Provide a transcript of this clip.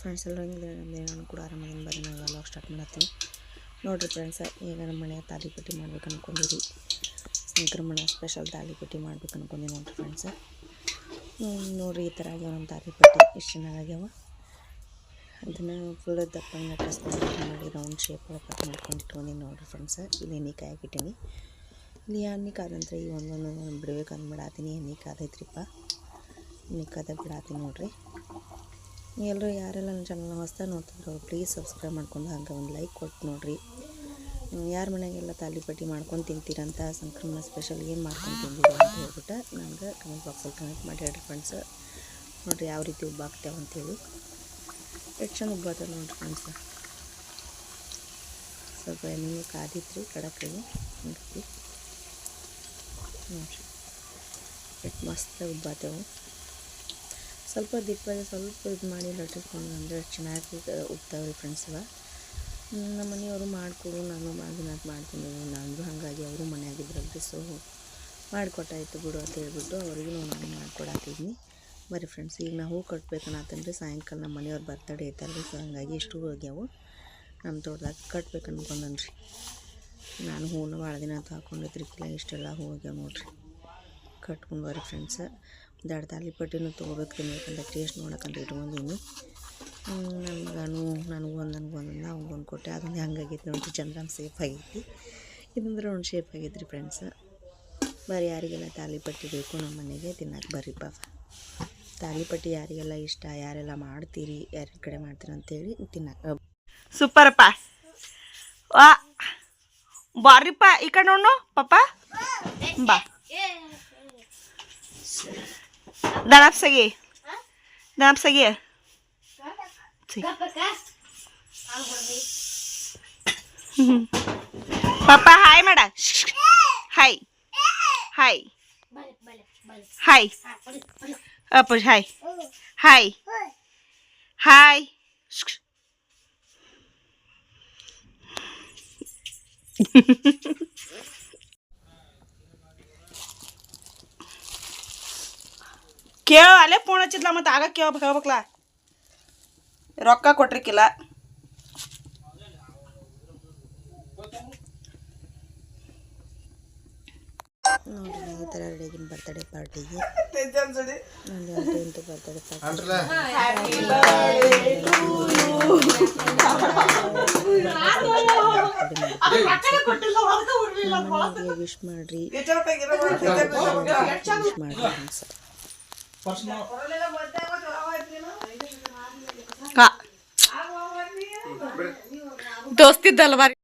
Friends ಎಲ್ಲ ಹಿಂಗೆ ನಾನು ಕೂಡ ಆರಾಮದಿಂದ ಬರ್ರಿ ನಾವು ವ್ಲಾಗ್ ಸ್ಟಾರ್ಟ್ ಮಾಡತ್ತೀನಿ ನೋಡಿರಿ ಫ್ರೆಂಡ್ಸ ಈಗ ನಮ್ಮ ಮನೆಯ ತಾಲಿಪಟ್ಟಿ ಮಾಡ್ಬೇಕು ಅಂದ್ಕೊಂಡಿರಿ ಸಂಕ್ರಮಣ ಸ್ಪೆಷಲ್ ತಾಲಿಪಟ್ಟಿ ಮಾಡ್ಬೇಕು ಅಂದ್ಕೊಂಡಿ ನೋಡಿರಿ ಫ್ರೆಂಡ್ಸ ನೋಡಿರಿ ಈ ಥರ ಆಗ್ಯಾವ ನಮ್ಮ ತಾಲಿಪಟ್ಟಿ ಎಷ್ಟು ಚೆನ್ನಾಗ್ಯಾವ ಅದನ್ನು ಫುಲ್ ದಪ್ಪಂಗೆ ಕಟ್ ಮಾಡಿ ರೌಂಡ್ ಶೇಪ್ ಕಟ್ ಮಾಡ್ಕೊಂಡು ಇಟ್ಕೊಂಡಿನಿ ನೋಡಿರಿ ಫ್ರೆಂಡ್ಸ ಇಲ್ಲಿ ಎಣ್ಣೆ ಕಾಯಾಕಿಟ್ಟೀನಿ ಇಲ್ಲಿ ಎಣ್ಣೆ ಕಾದಂದ್ರೆ ಈ ಒಂದೊಂದು ಬಿಡ್ಬೇಕು ಕಾದೈತ್ರಿಪ್ಪ. ಎಣ್ಣೆ ಕಾದ ಬಿಡಾತೀನಿ ನೋಡಿರಿ. ಎಲ್ಲರೂ ಯಾರೆಲ್ಲ ನನ್ನ ಚಾನಲ್ನ ಹೊಸ್ದಾಗಿ ನೋಡ್ತಿದ್ರು ಅವ್ರು ಪ್ಲೀಸ್ ಸಬ್ಸ್ಕ್ರೈಬ್ ಮಾಡ್ಕೊಂಡು ಹಂಗೆ ಒಂದು ಲೈಕ್ ಕೊಟ್ಟು ನೋಡಿರಿ. ಯಾರ ಮನೆಗೆಲ್ಲ ತಾಲಿಪಟ್ಟಿ ಮಾಡ್ಕೊಂಡು ತಿಂತೀರಂತ ಸಂಕ್ರಮಣ ಸ್ಪೆಷಲ್ ಏನು ಮಾಡ್ಕೊಂಡು ತಿಂದಿರಿ ಅಂತ ಹೇಳ್ಬಿಟ್ಟು ನನಗೆ ಕಮೆಂಟ್ ಬಾಕ್ಸಲ್ಲಿ ಕಮೆಂಟ್ ಮಾಡಿ ಹೇಳ್ರಿ ಫ್ರೆಂಡ್ಸ್ ನೋಡಿರಿ ಯಾವ ರೀತಿ ಉಬ್ಬಾಗ್ತೇವೆ ಅಂತೇಳಿ. ಎಷ್ಟು ಚೆಂದ ಉಬ್ಬಾತದೆ ನೋಡಿರಿ ಫ್ರೆಂಡ್ಸ್ ಸ್ವಲ್ಪ ಎಣ್ಣೆ ಕಾದಿತ್ರಿ ರೀ ನೋಡ್ರಿ. ನೋಡಿರಿ. ಎಷ್ಟು ಮಸ್ತ್ ಉಬ್ಬಾತೇವು ಸ್ವಲ್ಪ ದಿಪ್ಪಾಗಿ ಸ್ವಲ್ಪ ಇದು ಮಾಡಿ ಲಟ್ಟಿಸ್ಕೊಂಡು ಅಂದರೆ ಚೆನ್ನಾಗಿ ಉಪ್ತಾವೆ ರೀ ಫ್ರೆಂಡ್ಸ್ ಇವಾಗ ನಮ್ಮ ಮನೆಯವರು ಮಾಡಿಕೊಡು, ನಾನು ಮಾಡಿನ ಮಾಡ್ತೀನಿ ನಾನು ಹಾಗಾಗಿ ಅವರು ಮನೆಯಾಗಿದ್ರಲ್ರಿ ಸೊ ಮಾಡಿಕೊಟ್ಟಾಯಿತು ಬಿಡು ಅಂತ ಹೇಳ್ಬಿಟ್ಟು ಅವ್ರಿಗೂ ನಾನು ಮಾಡಿಕೊಡಾತಿದ್ದೀನಿ ಬರೀ ಫ್ರೆಂಡ್ಸ್ ಈಗ ನಾವು ಹೂ ಕಟ್ಬೇಕನ್ನತ್ತೇನೆ ರೀ ಸಾಯಂಕಾಲ ನಮ್ಮ ಮನೆಯವ್ರು ಬರ್ತಡೇ ಐತಲ್ರಿ ಸೊ ಹಂಗಾಗಿ ಇಷ್ಟು ಹೂ ನಮ್ಮ ತೋಟದಾಗ ಕಟ್ಬೇಕು ರೀ ನಾನು ಹೂನು ಭಾಳ ದಿನ ಅಂತ ಹಾಕೊಂಡಿದ್ರಿಕಿಲ್ಲ ಇಷ್ಟೆಲ್ಲ ಹೂ ಆಗ್ಯಾವ ನೋಡ್ರಿ. ಕಟ್ಕೊಂಡು ಬರ್ರಿ ಫ್ರೆಂಡ್ಸ ದಡ್ ತಾಲಿಪಟ್ಟಿನೂ ತೊಗೋಬೇಕು ತಿನ್ನಬೇಕಂದ್ರೆ ಟೇಸ್ಟ್ ನೋಡಕ್ಕಂತ ಇಟ್ಕೊಂಡಿನಿ ನಾನು ನನಗೂ ಒಂದು ನನಗೂ ಒಂದು ಅವ್ನಿಗೆ ಒಂದು ಕೊಟ್ಟೆ, ಅದೊಂದು ಹಂಗಾಗೈತಿ ನೋಡಿ ಚಂದ್ರನ ಸೇಫ್ ಆಗೈತಿ. ಇದಂದ್ರೆ ಒಂದು ಶೇಪ್ ಆಗೈತೆ ರೀ ಫ್ರೆಂಡ್ಸ ಬರೀ ಯಾರಿಗೆಲ್ಲ ತಾಲಿಪಟ್ಟಿ ಬೇಕು ನಮ್ಮ ಮನೆಗೆ ತಿನ್ನಕ್ಕೆ ಬರ್ರಿ ಪಾಪ. ತಾಲಿಪಟ್ಟಿ ಯಾರಿಗೆಲ್ಲ ಇಷ್ಟ, ಯಾರೆಲ್ಲ ಮಾಡ್ತೀರಿ, ಯಾರ ಕಡೆ ಮಾಡ್ತೀರ ಅಂತೇಳಿ ತಿನ್ನಕ್ಕೆ ಸೂಪರಪ್ಪ. ವಾ. ಬಾರಿಪ್ಪ ಈ ಕಡೆ ನೋಡು ಪಾಪ? ಬಾ. Dá lá pra seguir. Hã? Dá lá pra seguir. Sim. पप्पा हाय Hi. Hi. हाय हाय hi. Hi. Hi. Hi. ಕೇಳ ಅಲ್ಲೇ ಫೋನ್ ಹಚ್ಚಿದ್ಲ ಮತ್ತೆ ಆಗ ಕೇಳ್ಬೇಕು ಹೇಳ್ಬೇಕಲ್ಲ ರೊಕ್ಕ ಕೊಟ್ರಿಕಿಲ್ಲ. ನೋಡಿ ಈ ಥರ ರೆಡಿಯಾಗಿನ ಬರ್ತಡೇ ಪಾರ್ಟಿಗೆ ನಂದು ಆಂಟಿ ಅಂತೂ ಬರ್ತಡೇ ಪಾರ್ಟಿ ಮನೆಗೆ ವಿಶ್ ಮಾಡ್ರಿ. ವಿಶ್ ಮಾಡ್ರಿ. ಅನ್ಸ ದೋಸ್ತಿದ್ದಲ್ಲ ಬಾರಿ